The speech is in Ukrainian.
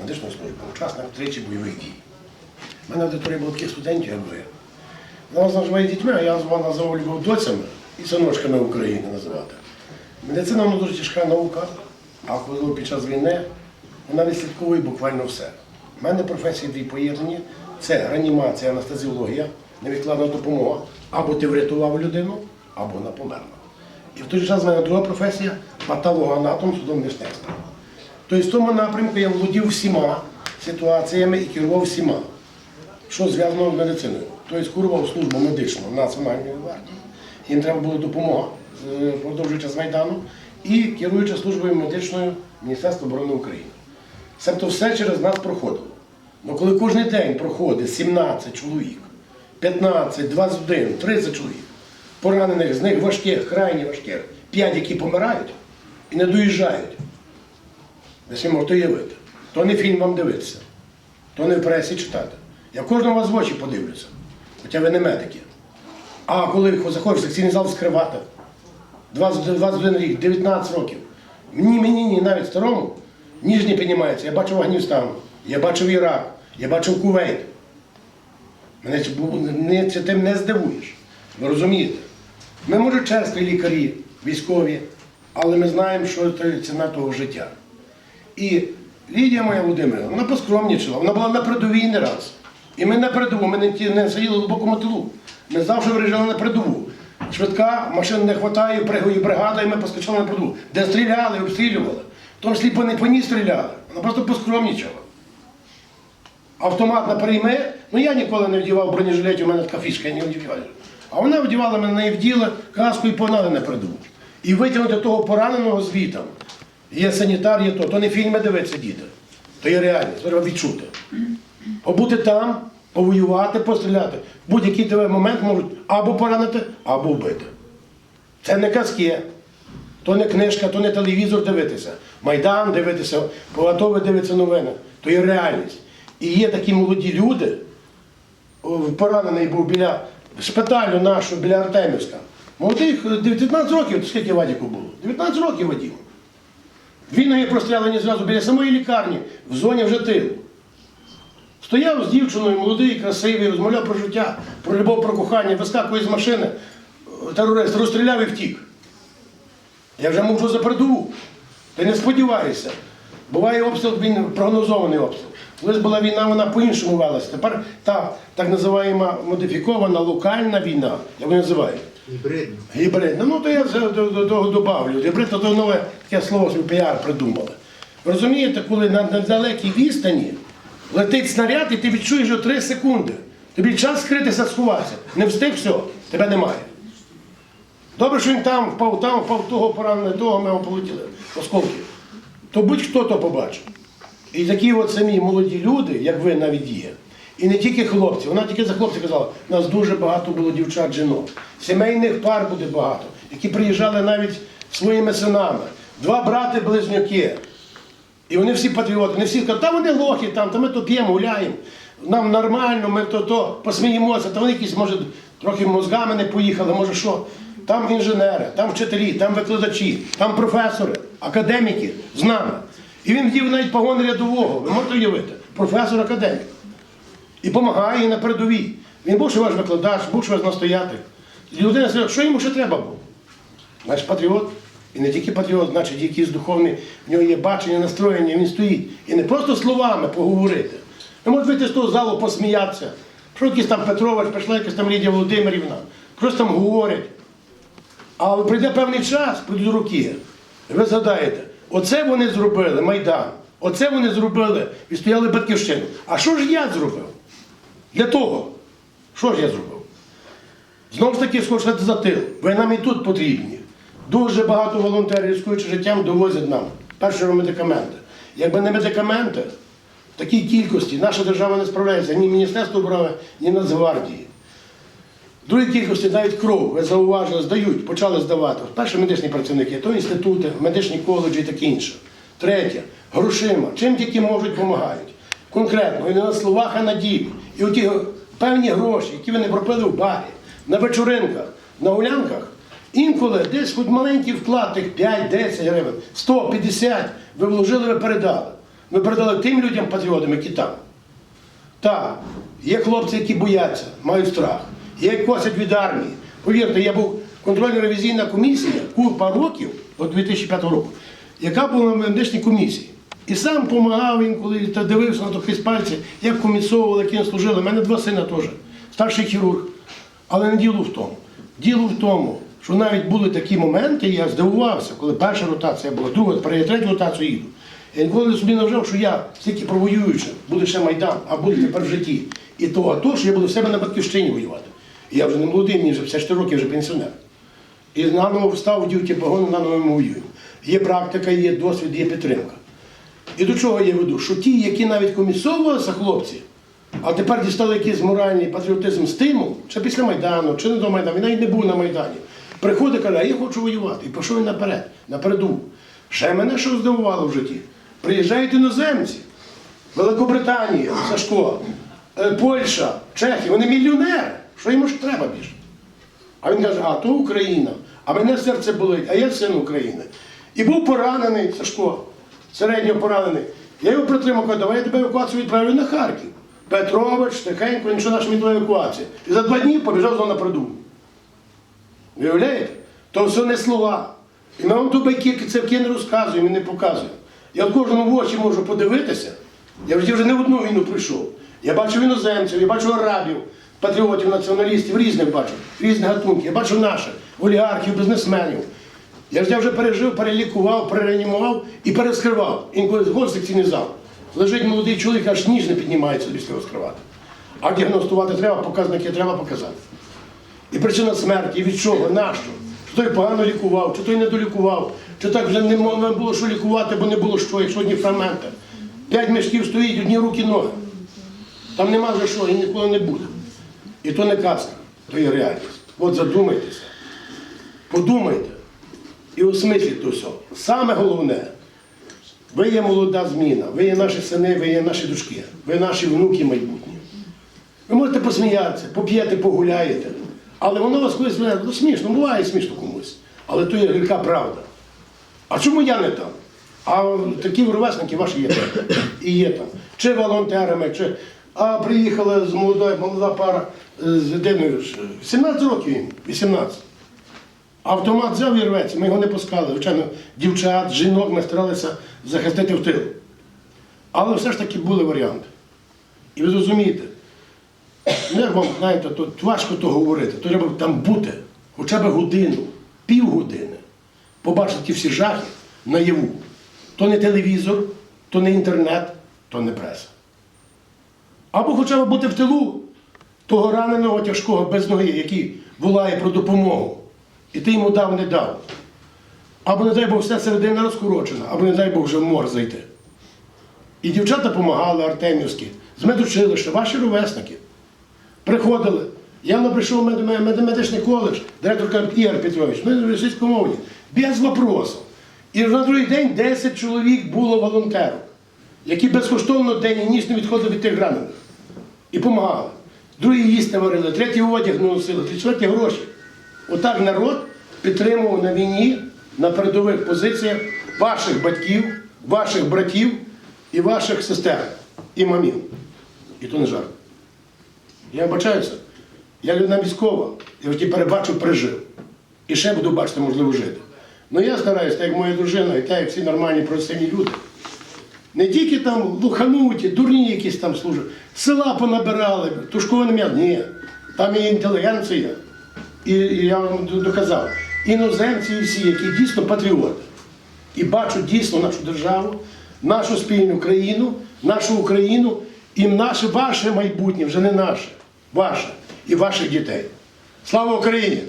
медичної служби, учасник тричі бойових дій. У мене в аудиторії було таких студентів, як ви. Вона називає дітьми, а я вас називав любов доцями і синочками України називати. Медицина вона дуже тяжка наука, а коли під час війни вона відслідковує буквально все. У мене професії дві поєднані це реанімація, анестезіологія, невідкладна допомога. Або ти врятував людину, або вона померла. І в той же час в мене друга професія патологоанатом судомісних справ. Тобто в тому напрямку я володів всіма ситуаціями і керував всіма, що зв'язано з медициною. Тобто курував службу медичну Національної гвардії, їм треба була допомога, продовжуючи з Майдану, і керуючи службою медичною Міністерства оборони України. Себто все через нас проходило. Ну коли кожен день проходить 17 чоловік, 15, 21, 30 чоловік, поранених з них важких, крайні важких, 5, які помирають і не доїжджають, собі можете уявити. То не фільм вам дивитися, то не в пресі читати. Я кожного вас в очі подивлюся, хоча ви не медики. А коли заходиш в секційний зал скривати, 21 рік, 19 років. Мені, мені, ні, навіть старому, ніж піднімається. Я бачив Афганістан, я бачив Ірак, я бачив Кувейт. Мене не, це тим не здивуєш. Ви розумієте? Ми, може, черстві лікарі, військові, але ми знаємо, що це ціна того життя. І Лідія моя Володимирівна, вона поскромнічила, вона була на передовій не раз. І ми на передову, ми не, не сиділи глибоко на тилу. Ми завжди виїжджали на передову. Швидка, машин не вистачає, пригає бригада, і ми поскочили на передову. Де стріляли, обстрілювали. В тому числі по не по ній стріляли. Вона просто поскромнічала. Автомат на прийме, ну я ніколи не вдівав бронежилеті, у мене така фішка, я не вдіваю. А вона вдівала мене неї вділа, каску і погнали на передову. І витягнути того пораненого звітом. Є санітар, є то. То не фільми дивиться діти. То є реальність, треба відчути. Побути там, повоювати, постріляти. В Будь-який тебе момент можуть або поранити, або вбити. Це не казки, то не книжка, то не телевізор дивитися. Майдан дивитися, поготове дивитися новини. То є реальність. І є такі молоді люди, поранений був біля шпиталю нашого, біля Артемівська. Молодих 19 років, скільки Вадіку було? 19 років Вадіму. Дві ноги прострелені зразу біля самої лікарні, в зоні вже тилу. Стояв з дівчиною, молодий, красивий, розмовляв про життя, про любов, про кохання, вискакує з машини, терорист розстріляв і втік. Я вже мовчу за передову. Ти не сподівайся. Буває обстріл, він прогнозований обстріл. Колись була війна, вона по-іншому велася. Тепер та так називаємо модифікована локальна війна, як вони називають. Гібридно. Гібридна. Ну, то я це до, до того добавлю. Гібрид то нове таке слово собі піар придумали. Розумієте, коли на, на далекій відстані летить снаряд, і ти відчуєш його 3 секунди. Тобі час скритися, сховатися. Не встиг, все, тебе немає. Добре, що він там впав, там впав, того поранений, того ми його полетіли, осколки. То будь-хто то побачив. І такі от самі молоді люди, як ви навіть є, і не тільки хлопці, вона тільки за хлопців казала, у нас дуже багато було дівчат, жінок. Сімейних пар буде багато, які приїжджали навіть своїми синами. Два брати-близнюки. І вони всі патріоти, вони всі кажуть, та вони лохи там, та ми то п'ємо, гуляємо. Нам нормально, ми то, то посміємося, та вони якісь, може, трохи мозгами не поїхали, може що. Там інженери, там вчителі, там викладачі, там професори, академіки з нами. І він вдів навіть погони рядового, ви можете уявити, професор академік. І допомагає на передовій. Він був ще ваш викладач, був ще ваш настоятель. Людина сказала, що йому ще треба було? Значить, патріот. І не тільки патріот, значить, якийсь духовний, в нього є бачення, настроєння, він стоїть. І не просто словами поговорити. Ви можете вийти з того залу посміятися. Що якийсь там Петрович, прийшла якась там Лідія Володимирівна. Щось там говорять. Але прийде певний час, прийдуть роки. Ви згадаєте, оце вони зробили Майдан, оце вони зробили, відстояли батьківщину. А що ж я зробив? Для того. Що ж я зробив? Знову ж таки, скочити за тил. Ви нам і тут потрібні. Дуже багато волонтерів, ризикуючи життям, довозять нам перші медикаменти. Якби не медикаменти, в такій кількості наша держава не справляється ні Міністерство оборони, ні Нацгвардії. В другій кількості навіть кров, ви зауважили, здають, почали здавати. Перші медичні працівники, то інститути, медичні коледжі і таке інше. Третє, грошима, чим тільки можуть, допомагають. Конкретно, і не на словах, а на ділі. І оті певні гроші, які вони пропили в барі, на вечоринках, на гулянках, інколи десь хоч маленький вклад, тих 5-10 гривень, 100, 50, ви вложили, ви передали. Ми передали тим людям патріотам, які там. Так, є хлопці, які бояться, мають страх. Є косять від армії. Повірте, я був контрольно-ревізійна комісія купа років, от 2005 року, яка була на медичній комісії. І сам допомагав інколи та дивився на такий пальці, як комісовували, які служили. У мене два сина теж, старший хірург. Але не діло в тому. Діло в тому, що навіть були такі моменти, я здивувався, коли перша ротація була, друга, тепер я третю ротацію їду. Я ніколи собі не вважав, що я стільки провоюючи, буде ще Майдан, а буде тепер в житті. І то, а то, що я буду в себе на батьківщині воювати. І я вже не молодий, мені вже 54 років, я вже пенсіонер. І наново встав, вдів ті погони, наново ми воюємо. Є практика, є досвід, є підтримка. І до чого я веду? Що ті, які навіть комісовувалися хлопці, а тепер дістали якийсь моральний патріотизм, стимул, чи після Майдану, чи не до Майдану, він навіть не був на Майдані. Приходить, каже, а я хочу воювати. І пішов він наперед, напереду. Ще мене що здивувало в житті. Приїжджають іноземці, Великобританія, Сашко, е, Польща, Чехія, вони мільйонери. Що йому ж треба більше? А він каже, а то Україна, а мене серце болить, а я син України. І був поранений Сашко, середньо поранений. Я його притримав, кажу, давай я тебе евакуацію відправлю на Харків. Петрович, тихенько, нічого наш мені евакуація. І за два дні побіжав знову на приду. Виявляєте? То все не слова. І ми вам байки церкви не розказуємо і не показуємо. Я кожному в очі можу подивитися. Я вже вже не одну війну прийшов. Я бачив іноземців, я бачу арабів, патріотів, націоналістів, різних бачу, різних гатунків. Я бачу наших, олігархів, бізнесменів. Я ж я вже пережив, перелікував, переанімував і перескривав. Інколи згод секційний зал. Лежить молодий чоловік, аж ніж не піднімається після розкривати. А діагностувати треба, показники треба показати. І причина смерті, і від чого, нащо? Чи той погано лікував, чи той не долікував, чи так вже не можна було що лікувати, бо не було що, якщо одні фрагменти. П'ять мішків стоїть, одні руки, ноги. Там нема за що і ніколи не буде. І то не казка, то є реальність. От задумайтеся, подумайте і осмисліть все. Саме головне, ви є молода зміна, ви є наші сини, ви є наші дочки, ви наші внуки майбутні. Ви можете посміятися, поп'єте, погуляєте. Але воно вас колись ну смішно, буває смішно комусь. Але то є гірка правда. А чому я не там? А такі ровесники ваші є. І є там. Чи волонтерами, чи. А приїхала з молодою, молода пара е, з дитиною. 17 років їм, 18. Автомат взяв і рветься, ми його не пускали. Звичайно, дівчат, жінок ми старалися захистити в тил. Але все ж таки були варіанти. І ви зрозумієте, Ну, як вам знаєте, то важко то говорити, то треба там бути хоча б годину, півгодини, побачити ті всі жахи наяву. То не телевізор, то не інтернет, то не преса. Або хоча б бути в тилу того раненого тяжкого без ноги, який волає про допомогу. І ти йому дав, не дав. Або, не дай Бог, все середина розкорочена, або, не дай Бог, вже в мор зайти. І дівчата допомагали Артемівські, з медучилища, ваші ровесники. Приходили. Я прийшов медичний коледж, директорка Ігор Петрович, ми російськомовні, без вопросу. І на другий день 10 чоловік було волонтерів, які безкоштовно день і ніч не відходили від тих ранених. І допомагали. Другі їсти варили, треті одяг носили, четверті гроші. Отак народ підтримував на війні, на передових позиціях ваших батьків, ваших братів і ваших сестер і мамів. І то не жарт. Я вибачаюся. Я людина військова, я вже перебачив, пережив. І ще буду бачити, можливо, жити. Ну я стараюся, так як моя дружина, і так як всі нормальні професійні люди. Не тільки там лухануті, дурні якісь там служать, села понабирали, тушковане м'ясо. Ні. Там є інтелігенція. І, я вам доказав. Іноземці і всі, які дійсно патріоти. І бачать дійсно нашу державу, нашу спільну країну, нашу Україну і наше ваше майбутнє, вже не наше, ваше і ваших дітей. Слава Україні!